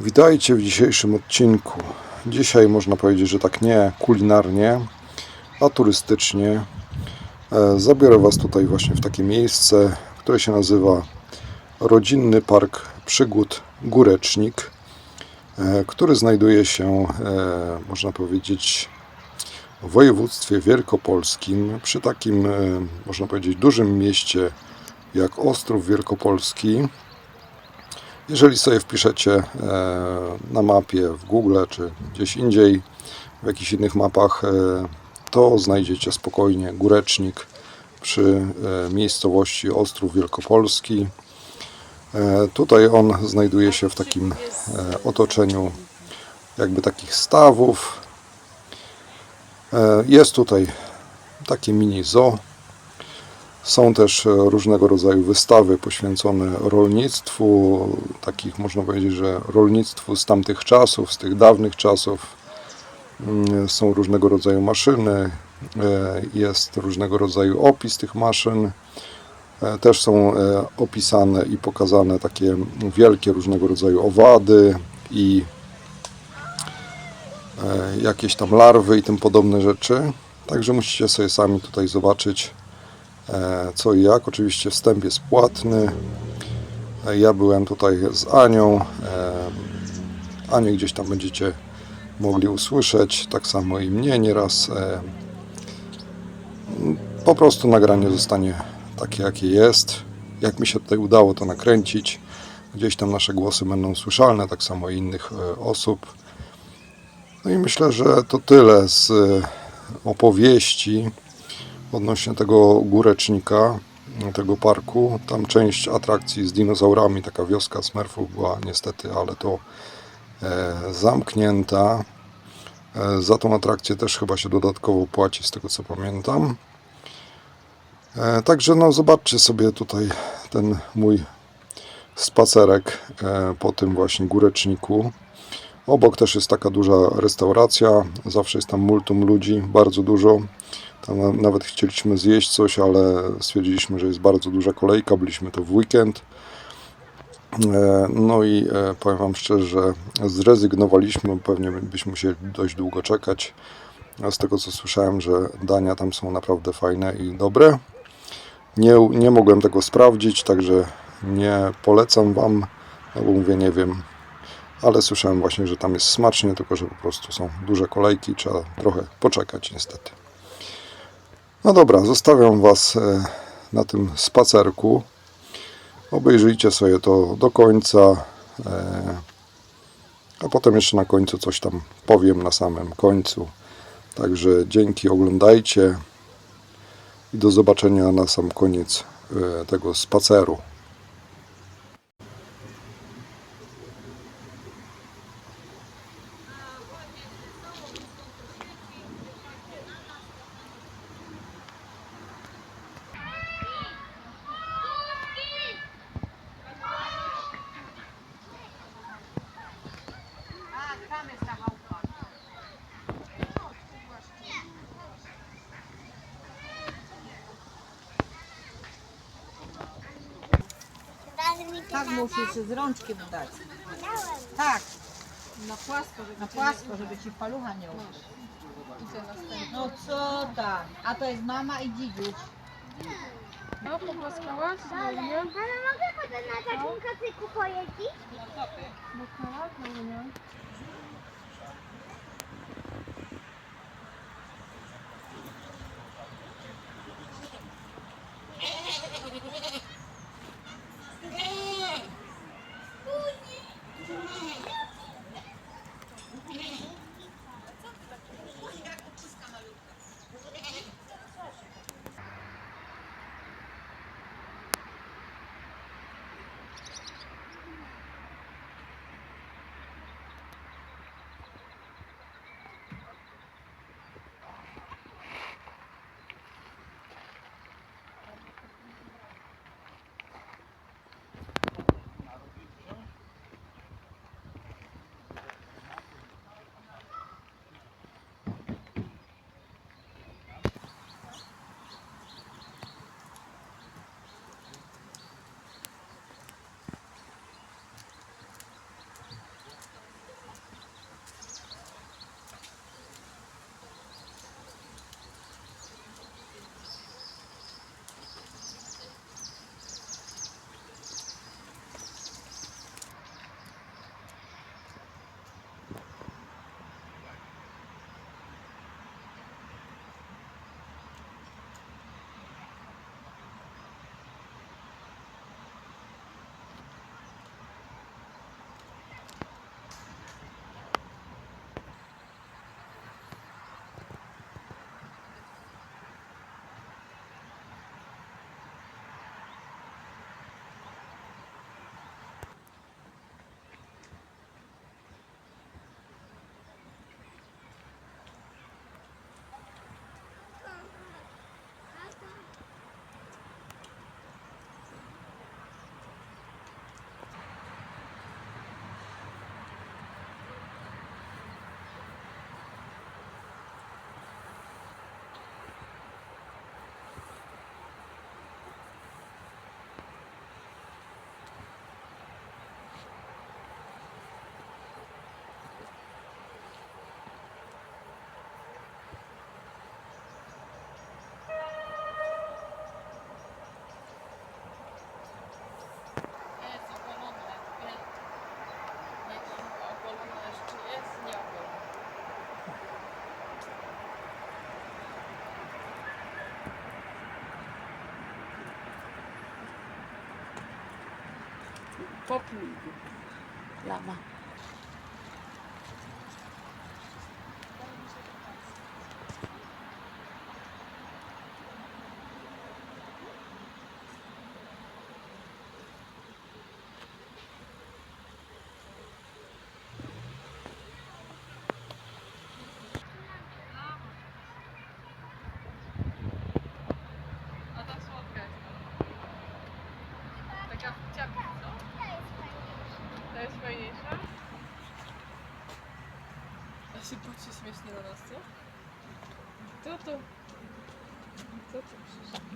Witajcie w dzisiejszym odcinku. Dzisiaj można powiedzieć, że tak nie kulinarnie, a turystycznie. E, Zabiorę Was tutaj właśnie w takie miejsce, które się nazywa Rodzinny Park Przygód Górecznik, e, który znajduje się, e, można powiedzieć, w województwie wielkopolskim, przy takim, można powiedzieć, dużym mieście jak Ostrów Wielkopolski. Jeżeli sobie wpiszecie e, na mapie w Google czy gdzieś indziej, w jakichś innych mapach, e, to znajdziecie spokojnie górecznik przy e, miejscowości Ostrów Wielkopolski. Tutaj on znajduje się w takim otoczeniu jakby takich stawów. Jest tutaj takie mini zoo. Są też e, różnego rodzaju wystawy poświęcone rolnictwu, takich można powiedzieć, że rolnictwu z tamtych czasów, z tych dawnych czasów. Mm, Są różnego rodzaju maszyny, e, jest różnego rodzaju opis tych maszyn. E, Też są opisane i pokazane takie wielkie różnego rodzaju owady i jakieś tam larwy i tym podobne rzeczy. Także musicie sobie sami tutaj zobaczyć co i jak. Oczywiście wstęp jest płatny. E, Ja byłem tutaj z Anią. E, Anię gdzieś tam będziecie mogli usłyszeć. Tak samo i mnie nieraz. E, Po prostu nagranie zostanie takie, jakie jest. Jak mi się tutaj udało to nakręcić. Gdzieś tam nasze głosy będą słyszalne, tak samo i innych e, osób. No i myślę, że to tyle z e, opowieści odnośnie tego górecznika, tego parku. Tam część atrakcji z dinozaurami, taka wioska Smurfów była niestety, ale to e, zamknięta. E, za tą atrakcję też chyba się dodatkowo płaci, z tego co pamiętam. E, także no zobaczcie sobie tutaj ten mój spacerek e, po tym właśnie góreczniku. Obok też jest taka duża restauracja, zawsze jest tam multum ludzi, bardzo dużo. Tam na- nawet chcieliśmy zjeść coś, ale stwierdziliśmy, że jest bardzo duża kolejka, byliśmy to w weekend. E, No i e, powiem Wam szczerze, że zrezygnowaliśmy, pewnie byśmy musieli dość długo czekać. Z tego co słyszałem, że dania tam są naprawdę fajne i dobre. Nie, nie mogłem tego sprawdzić, także nie polecam Wam, no bo mówię, nie wiem, ale słyszałem właśnie, że tam jest smacznie, tylko że po prostu są duże kolejki, trzeba trochę poczekać niestety. No dobra, zostawiam Was e, na tym spacerku. Obejrzyjcie sobie to do końca, e, a potem jeszcze na końcu coś tam powiem na samym końcu. Także dzięki, oglądajcie i do zobaczenia na sam koniec e, tego spaceru. Musisz z rączki dać. Tak. Na płasko, żeby, na płasko, żeby ci palucha nie uszła. No co tam? A to jest mama i dzidziuś. No, pogłaskałaś? No, nie? Ale mogę potem na takim kocyku pojeździć? No tak, no nie. público. Lama. Się patrzy śmiesznie na nas, co? Kto to? Kto to przyszedł?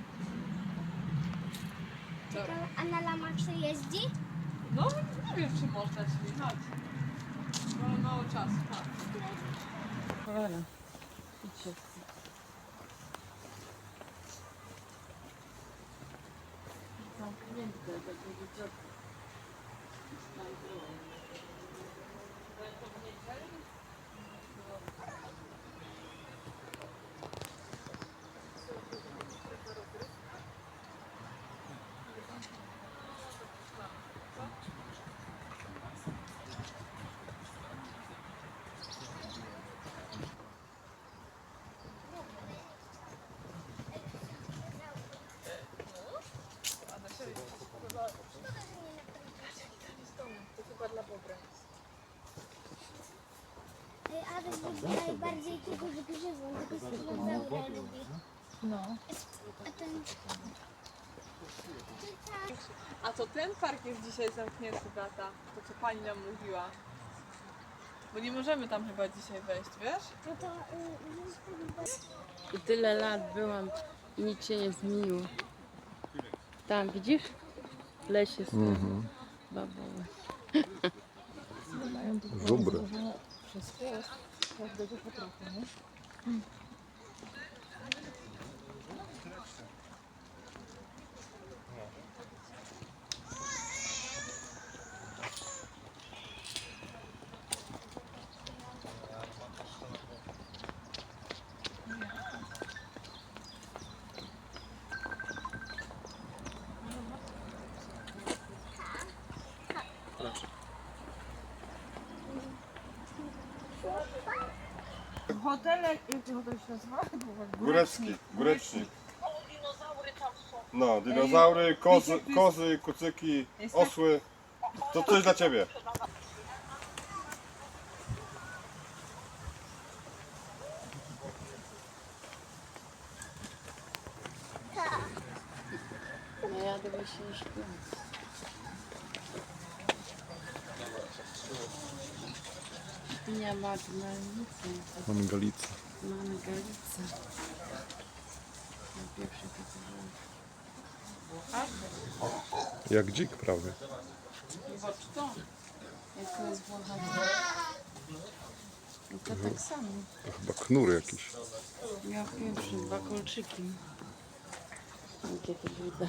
Co? A na lamaczy jeździ? No, nie wiem, czy można ci chodź. Mamy mało czasu, tak. Cholera. Idźcie. Zamknięte do tego dziadka. To chyba dla Bobra. A lubi najbardziej tego zgrzywą, tego dinozaura lubi. No. A ten... A to ten park jest dzisiaj zamknięty, Beata. To co pani nam mówiła. Bo nie możemy tam chyba dzisiaj wejść, wiesz? No to... Y, I tyle lat byłam i nic się nie zmieniło. Tam, widzisz? W lesie są Mhm. baboły. Żubry. Każdego po trochu, nie? Hotele, jak to hotel się nazywa? Górecki, górecznik. No, dinozaury, kozy, kozy kucyki, osły. To coś dla ciebie. No ja do się nie śpię. Nie ma gmalicy. Mamy galicę. Mamy galicę. Na Jak dzik prawie. Zobacz to. Jak to jest włochacie. No to tak samo. To chyba knur jakiś. Miał pierwszy dwa kolczyki. Jakie to buda.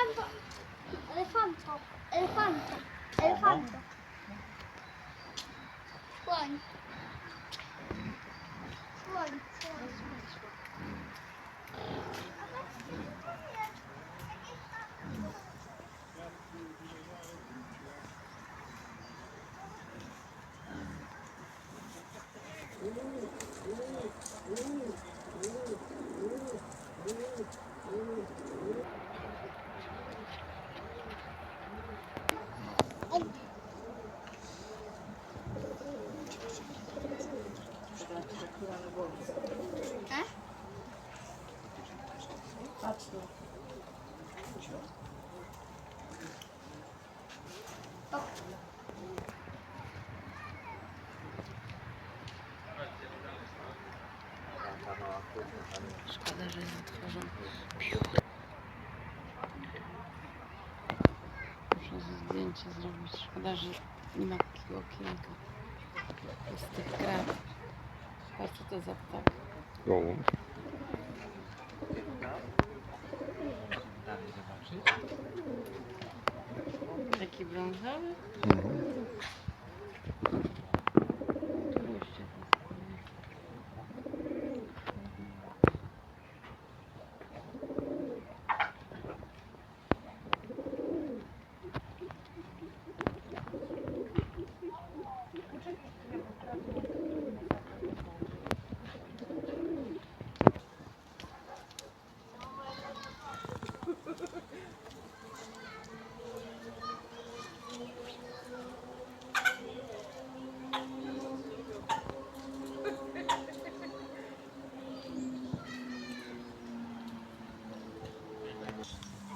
Elefanto. Elefanto. Elefanto. Elefanto. Szkoda, że nie ma takiego okienka. Z tych krat. Patrz co to za ptak. Gołąb. Taki brązowy? Mhm. Oczywiście to jest.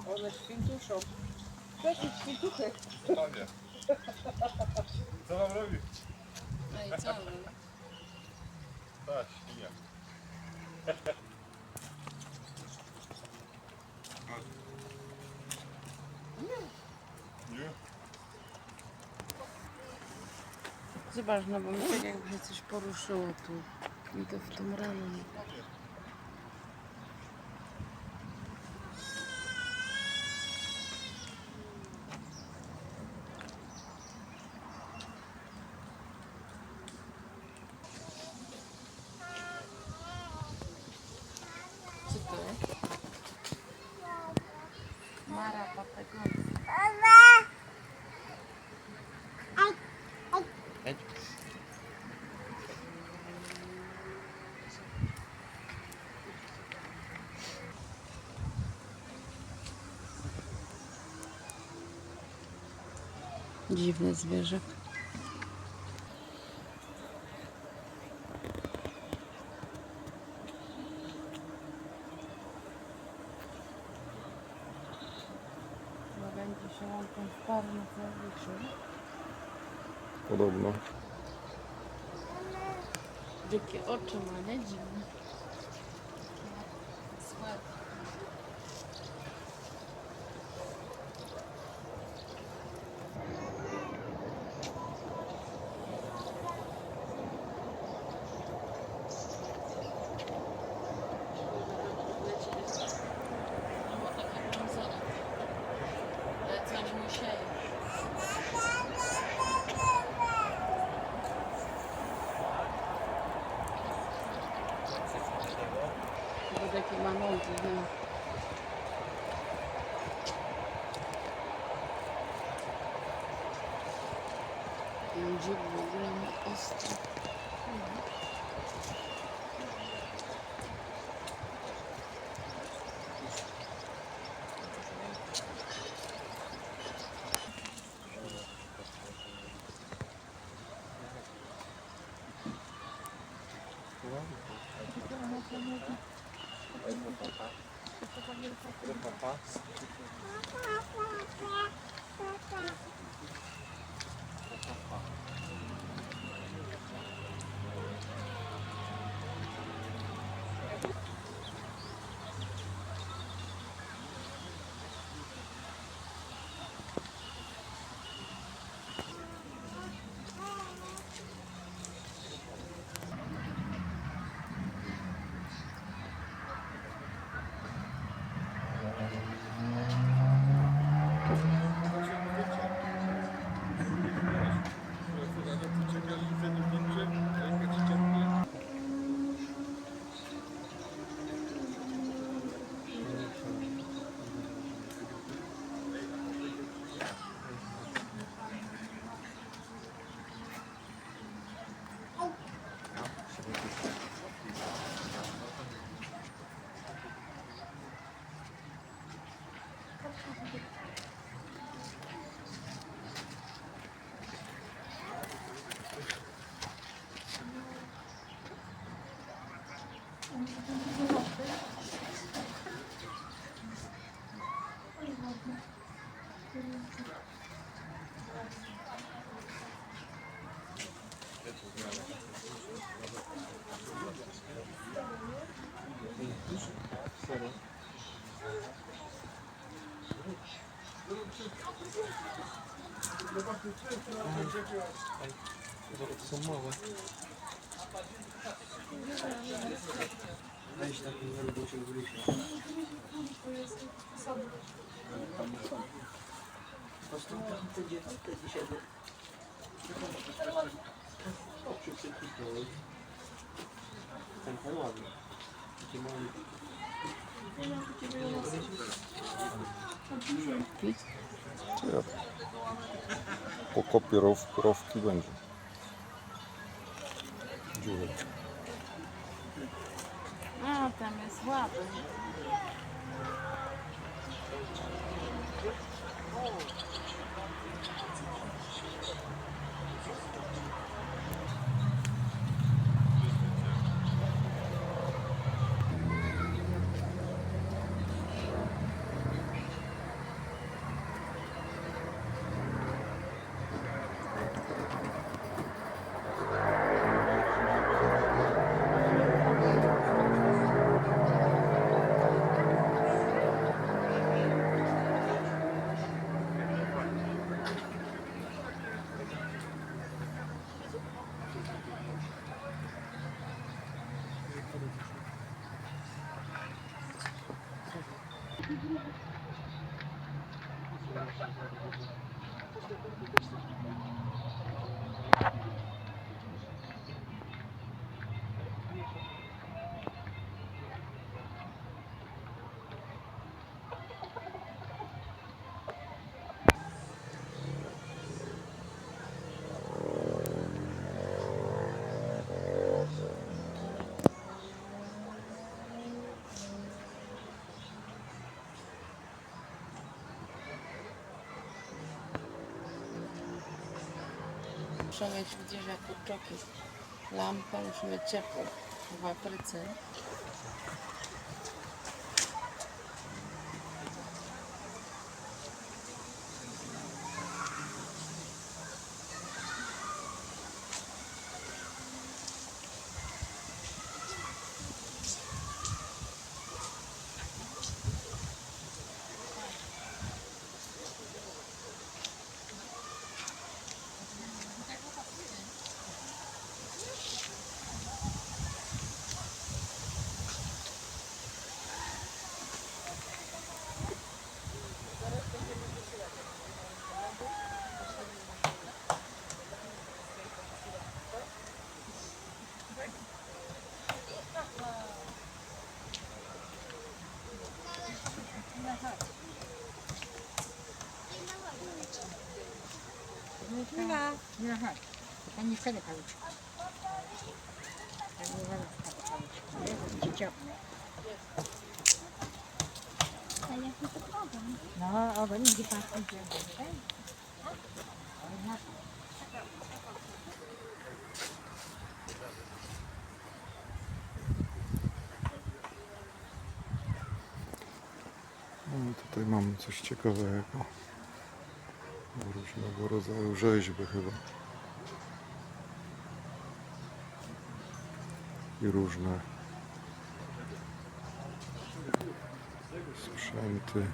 One świntuszą. Takie świntuchy. Panie. Co wam robi? No i co? Tak, świnia. Nie? Zobacz, no bo mi tak jakby się coś poruszyło tu. I to w tym rano. Dziwne zwierzę. Chyba będzie się łączą w na powietrzu. Podobno. Jakie oczy ma, nie? Dziwne. Önce bulalım. Astro. Papa. Papa. Papa. Papa. いいね。Somma var. Ben işte bunları boşa bırakıyorum. Pastor, I dziób w ogóle ma ostry. Co ja? Pokopię row, rowki będzie. Dziurek. A, tam jest ładnie. Muszę mieć gdzieś jak kurczoki. Lampę, mieć ciepło w Afryce. Nie, chodź. Ja nie wolno jak to? No, pan idzie. No tutaj mamy coś ciekawego. Różnego rodzaju rzeźby chyba. I różne sprzęty.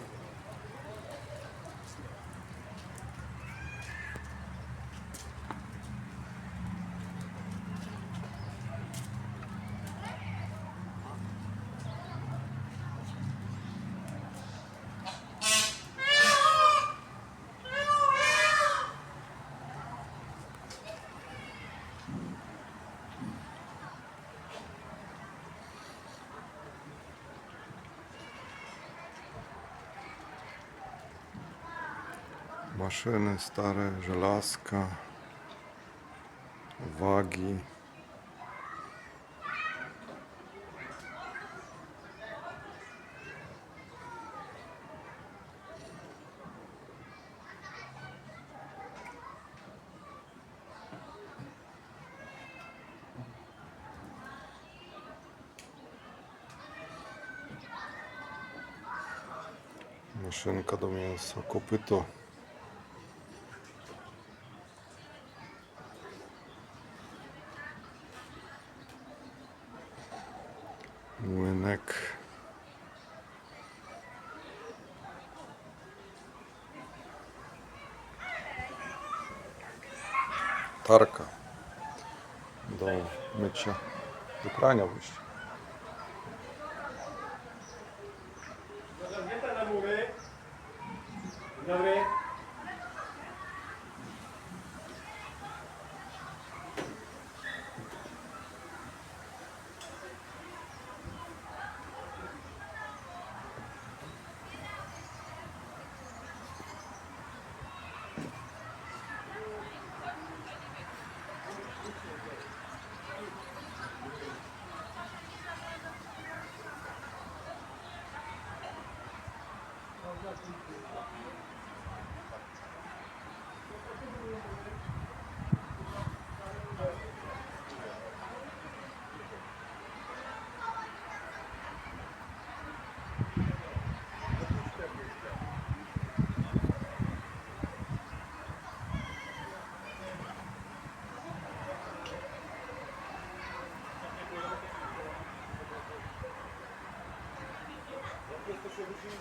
Maszyny stare, żelazka, wagi. Maszynka do mięsa, kopyto. młynek. Tarka do mycia, do prania właśnie. Maszynka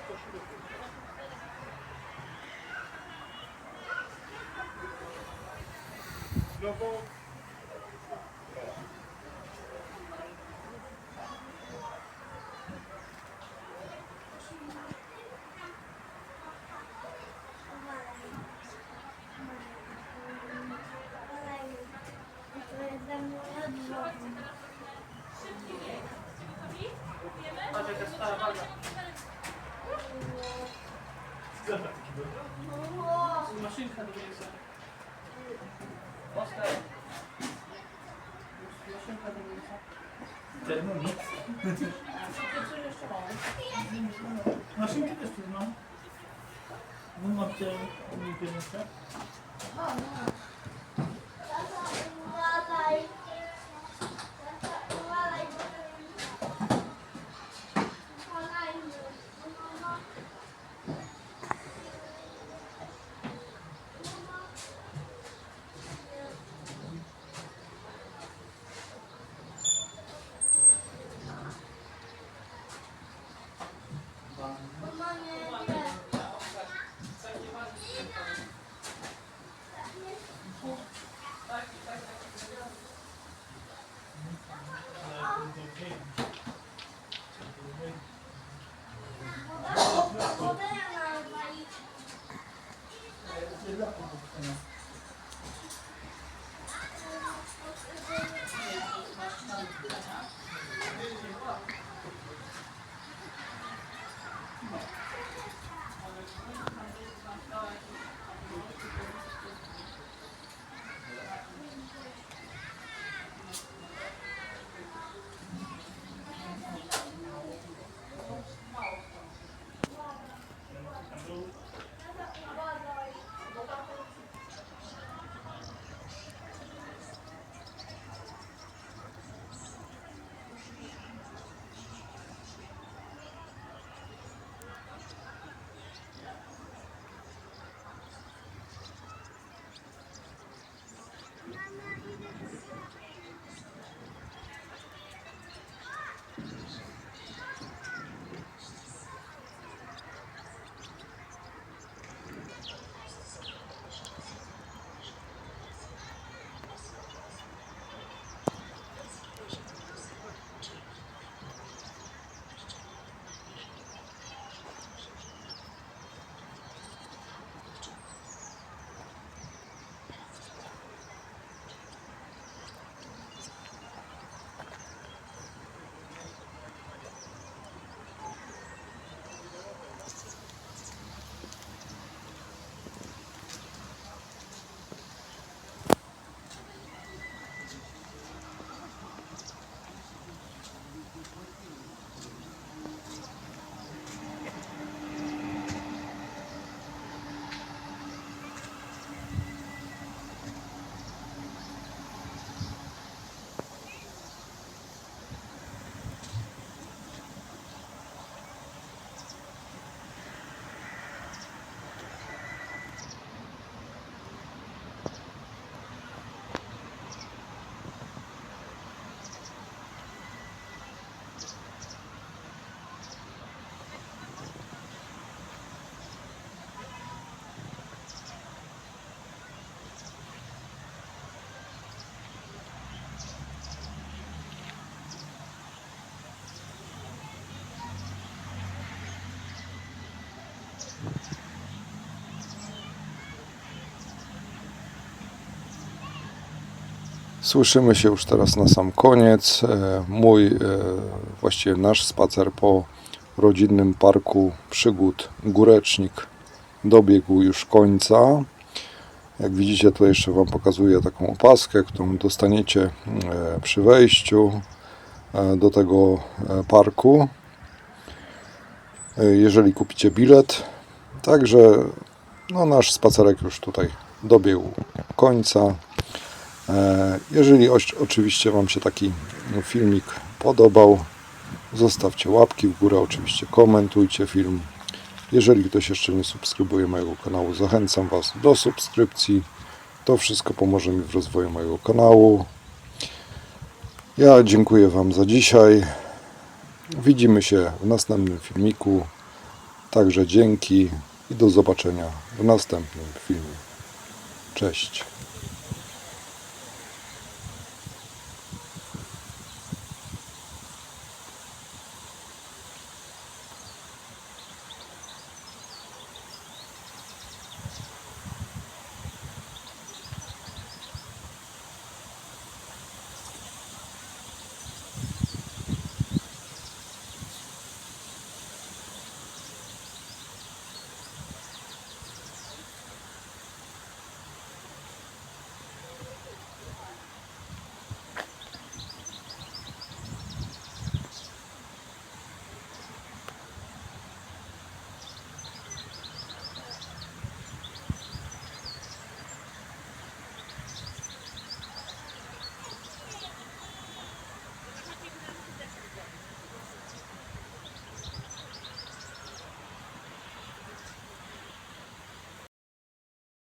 do mięsa. Oskar. Maszynka do mięsa. Termomix. Co jeszcze mam? Maszynki też tu mam. Słyszymy się już teraz na sam koniec. E, Mój, e, właściwie nasz spacer po rodzinnym parku przygód Górecznik dobiegł już końca. Jak widzicie, tu jeszcze Wam pokazuję taką opaskę, którą dostaniecie e, przy wejściu do tego parku, jeżeli kupicie bilet. Także no, nasz spacerek już tutaj dobiegł końca. E, Jeżeli oczywiście Wam się taki filmik podobał, zostawcie łapki w górę, oczywiście komentujcie film. Jeżeli ktoś jeszcze nie subskrybuje mojego kanału, zachęcam Was do subskrypcji. To wszystko pomoże mi w rozwoju mojego kanału. Ja dziękuję Wam za dzisiaj. Widzimy się w następnym filmiku. Także dzięki i do zobaczenia w następnym filmie. Cześć.